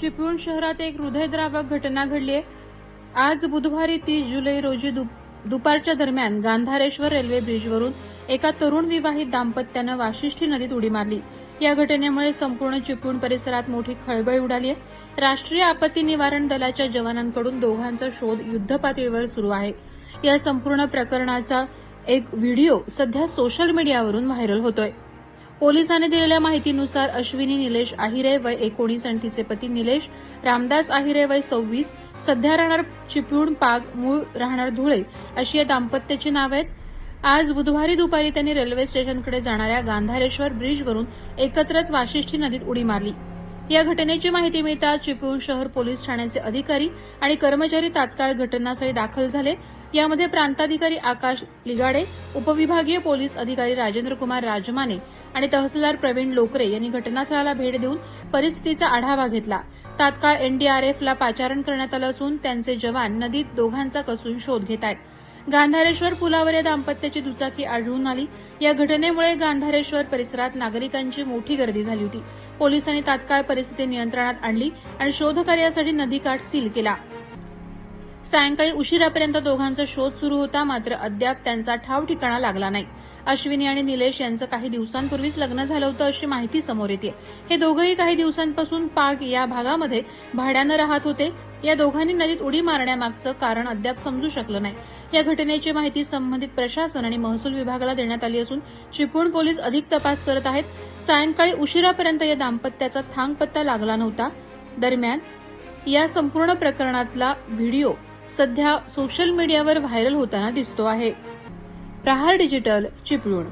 चिपळूण शहरात एक हृदयद्रावक घटना घडली आहे. आज बुधवारी तीस जुलै रोजी दुपारच्या दरम्यान गांधारेश्वर रेल्वे ब्रिजवरून एका तरुण विवाहित दाम्पत्यानं वाशिष्ठी नदीत उडी मारली. या घटनेमुळे संपूर्ण चिपळूण परिसरात मोठी खळबळ उडाली आहे. राष्ट्रीय आपत्ती निवारण दलाच्या जवानांकडून दोघांचा शोध युद्धपातळीवर सुरू आहे. या संपूर्ण प्रकरणाचा एक व्हिडिओ सध्या सोशल मीडियावरून व्हायरल होतोय. पोलिसांनी दिलेल्या माहितीनुसार अश्विनी निलेश आहिरे वय एकोणीस आणि तिचे पती निलेश रामदास आहिरे वय सव्वीस सध्या राहणार चिपळूण पाग मूळ राहणार धुळे अशी या दाम्पत्याची नाव आहेत. आज बुधवारी दुपारी त्यांनी रेल्वे स्टेशनकडे जाणाऱ्या गांधारेश्वर ब्रिजवरून एकत्रच वाशिष्ठी नदीत उडी मारली. या घटनेची माहिती मिळताच चिपळूण शहर पोलीस ठाण्याचे अधिकारी आणि कर्मचारी तात्काळ घटनास्थळी दाखल झाले. यामध्ये प्रांताधिकारी आकाश लिगाडे उपविभागीय पोलीस अधिकारी राजेंद्र कुमार राजमाने आणि तहसीलदार प्रवीण लोकरे यांनी घटनास्थळाला भेट देऊन परिस्थितीचा आढावा घेतला. तात्काळ एनडीआरएफला पाचारण करण्यात आलं असून त्यांचे जवान नदीत दोघांचा कसून शोध घेत आहेत. गांधारेश्वर पुलावर या दाम्पत्याची दुचाकी आढळून आली. या घटनेमुळे गांधारेश्वर परिसरात नागरिकांची मोठी गर्दी झाली होती. पोलिसांनी तात्काळ परिस्थिती नियंत्रणात आणली आणि शोधकार्यासाठी नदीकाठ सील केला. सायंकाळी उशिरापर्यंत दोघांचा शोध सुरू होता मात्र अद्याप त्यांचा ठाव ठिकाणा लागला नाही. अश्विनी आणि निलेश यांचं काही दिवसांपूर्वीच लग्न झालं होतं अशी माहिती समोर येते. हे दोघंही काही दिवसांपासून पाग या भागामध्ये भाड्यानं राहत होते. या दोघांनी नदीत उडी मारण्यामागचं कारण अद्याप समजू शकलं नाही. या घटनेची माहिती संबंधित प्रशासन आणि महसूल विभागाला देण्यात आली असून चिपळूण पोलीस अधिक तपास करत आहेत. सायंकाळी उशिरापर्यंत या दाम्पत्याचा थांगपत्ता लागला नव्हता. दरम्यान या संपूर्ण प्रकरणातला व्हिडिओ सध्या सोशल मीडियावर व्हायरल होताना दिसतो आहे. प्रहार डिजिटल चिपळूण